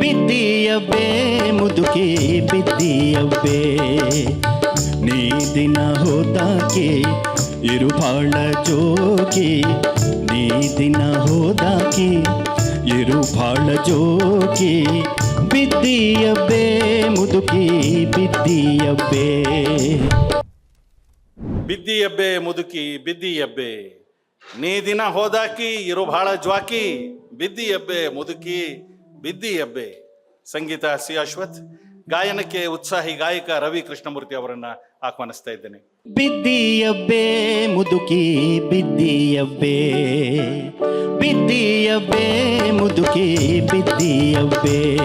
ಬಿದ್ದಿಯವ್ವೇ, ಮುದುಕಿ ಬಿದ್ದಿಯವ್ವೇ. ನೀ ದಿನ ಹೋದಾಕೆ ಇರು ಬಾಳ ಜೋಗಿ ನೀ ದಿನ ಹೋದಾಕೆ ಇರು ಬಾಳ ಜೋಗಿ ಬಿದ್ದಿಯವ್ವೇ, ಮುದುಕಿ ಬಿದ್ದಿಯವ್ವೇ. ಬಿದ್ದಿ ಎಬ್ಬೆ ಮುದುಕಿ ಬಿದ್ದಿಯಬ್ಬೆ ನೀ ದಿನ ಹೋದಾಕಿ ಇರು ಬಹಳ ಜ್ವಾಕಿ ಬಿದ್ದಿಯಬ್ಬೆ ಮುದುಕಿ ಬಿದ್ದಿ ಎಬ್ಬೆ. ಸಂಗೀತ ಸಿ ಅಶ್ವಥ್. ಗಾಯನಕ್ಕೆ ಉತ್ಸಾಹಿ ಗಾಯಕ ರವಿ ಕೃಷ್ಣಮೂರ್ತಿ ಅವರನ್ನ ಆಹ್ವಾನಿಸ್ತಾ ಇದ್ದೇನೆ. ಬಿದ್ದಿಯಬ್ಬೆ ಮುದುಕಿ ಬಿದ್ದಿಯಬ್ಬೆ ಬಿದ್ದಿಯಬ್ಬೆ ಮುದುಕಿ ಬಿದ್ದಿಯಬ್ಬೆ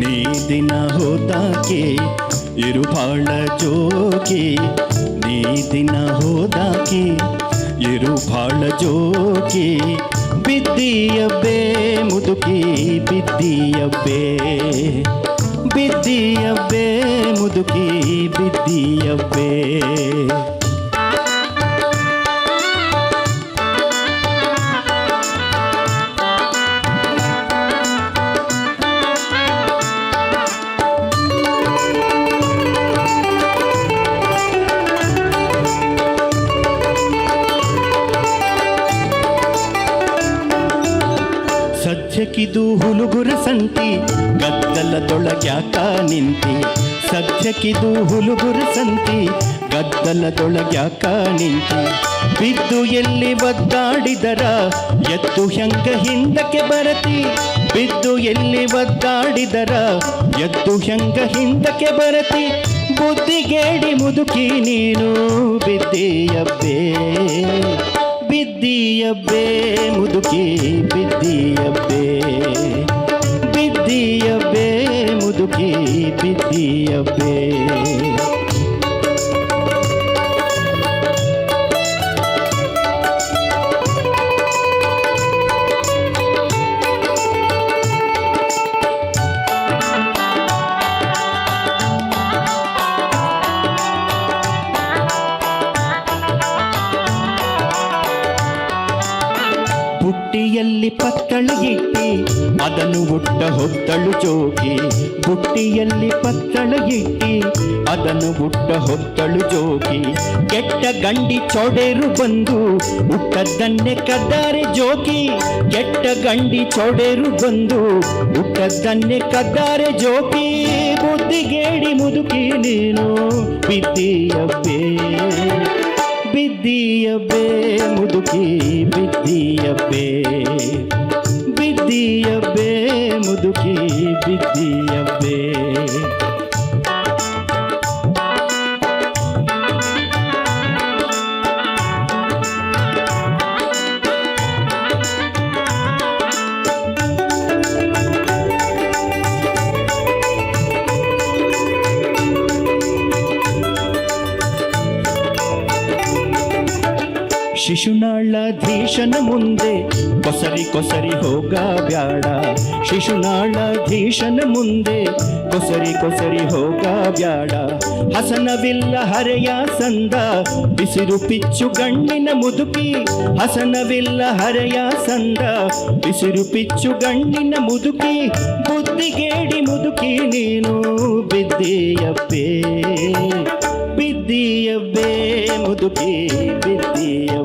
ನೀ ದಿನ ಹೋದಾಕೆ ಇರು ಬಾಳ ಜೋಗಿ ನೀ ದಿನ ಹೋದಾಕೆ ಇರು ಬಾಳ ಜೋಗಿ ಬಿದ್ದಿಯವ್ವೇ ಮುದುಕಿ ಬಿದ್ದಿಯವ್ವೇ ಬಿದ್ದಿಯವ್ವೇ ಮುದುಕಿ ಬಿದ್ದಿಯವ್ವೇ ಸದ್ಯಕ್ಕಿದು ಹುಲುಗುರ ಸಂತಿ ಗದ್ದಲ ತೊಳಗ್ಯಾಕ ನಿಂತಿ. ಸದ್ಯಕ್ಕಿದು ಹುಲುಗುರ ಸಂತಿ ಗದ್ದಲ ತೊಳಗ್ಯಾಕ ನಿಂತಿ. ಬಿದ್ದು ಎಲ್ಲಿ ಒದ್ದಾಡಿದರ ಎತ್ತು ಹೆಂಗ ಹಿಂದಕ್ಕೆ ಬರತಿ. ಬಿದ್ದು ಎಲ್ಲಿ ಒದ್ದಾಡಿದರ ಎತ್ತು ಹೆಂಗ ಹಿಂದಕ್ಕೆ ಬರತಿ. ಬುದ್ಧಿಗೇಡಿ ಮುದುಕಿ ನೀನು ಬಿದ್ದೀಯಬ್ಬೇ ಬಿದ್ದಿಯಬ್ಬೇ ಮುದುಕಿ ಬಿದ್ದಿಯಬ್ಬೇ ಬಿದ್ದಿಯಬ್ಬೇ ಮುದುಕಿ ಬಿದ್ದಿಯಬ್ಬೇ ಬುಟ್ಟಿಯಲ್ಲಿ ಪತ್ತಳು ಇಟ್ಟಿ, ಅದನ್ನು ಹುಟ್ಟ ಹೊತ್ತಳು ಜೋಗಿ ಬುಟ್ಟಿಯಲ್ಲಿ ಪತ್ತಳು ಇಟ್ಟಿ, ಅದನ್ನು ಹುಟ್ಟ ಹೊತ್ತಳು ಜೋಗಿ ಕೆಟ್ಟ ಗಂಡಿ ಚೊಡೆರು ಬಂದು ಹುಟ್ಟದ್ದನ್ನೇ ಕದ್ದಾರೆ ಜೋಗಿ ಕೆಟ್ಟ ಗಂಡಿ ಚೊಡೆರು ಬಂದು ಹುಟ್ಟದ್ದನ್ನೇ ಕದ್ದಾರೆ ಜೋಗಿ ಬುದ್ಧಿಗೇಡಿ ಮುದುಕಿ ನೀನು ಬಿದ್ದಿಯಬ್ಬೇ ಬಿದ್ದಿಯಬ್ಬೇ ಮುದುಕಿ ಬಿದ್ದಿಯಬ್ಬೇ ಬಿದ್ದಿಯಬ್ಬೇ ಮುದುಕಿ ಬಿದ್ದಿಯಬ್ಬೇ ಶಿಶುನಾಳಧೀಶನ ಮುಂದೆ ಕೊಸರಿ ಕೊಸರಿ ಹೋಗ ಬ್ಯಾಡ. ಶಿಶುನಾಳಧೀಶನ ಮುಂದೆ ಕೊಸರಿ ಕೊಸರಿ ಹೋಗ ಬ್ಯಾಡ. ಹಸನವಿಲ್ಲ ಹರೆಯ ಸಂದ, ಬಿಸಿರು ಪಿಚ್ಚು ಗಣ್ಣಿನ ಮುದುಕಿ. ಹಸನವಿಲ್ಲ ಹರೆಯ ಸಂದ, ಬಿಸಿರು ಪಿಚ್ಚು ಗಣ್ಣಿನ ಮುದುಕಿ. ಬುದ್ಧಿಗೇಡಿ ಮುದುಕಿ ನೀನು ಬಿದ್ದೀಯಬ್ಬೇ ಬಿದ್ದಿಯಬ್ಬೇ ಮುದುಕಿ ಬಿದ್ದಿಯಬ್ಬೇ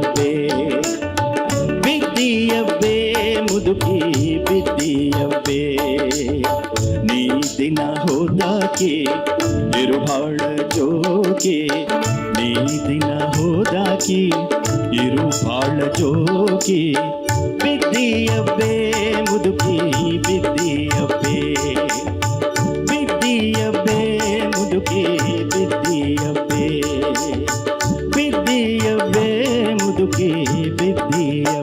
ಇರುಬಾಳ ಜೋಕೆ ನೀದಿನ ಹೋದಾಕಿ ಇರುಬಾಳ ಜೋಕೆ ಬಿದ್ದಿಯಬ್ಬೆ ಮುದುಕಿ ಬಿದ್ದಿಯಬ್ಬೆ ಬಿದ್ದಿಯಬ್ಬೆ ಮುದುಕಿ ಬಿದ್ದಿಯಬ್ಬೆ ಬಿದ್ದಿಯಬ್ಬೆ ಮುದುಕಿ ಬಿದ್ದಿಯ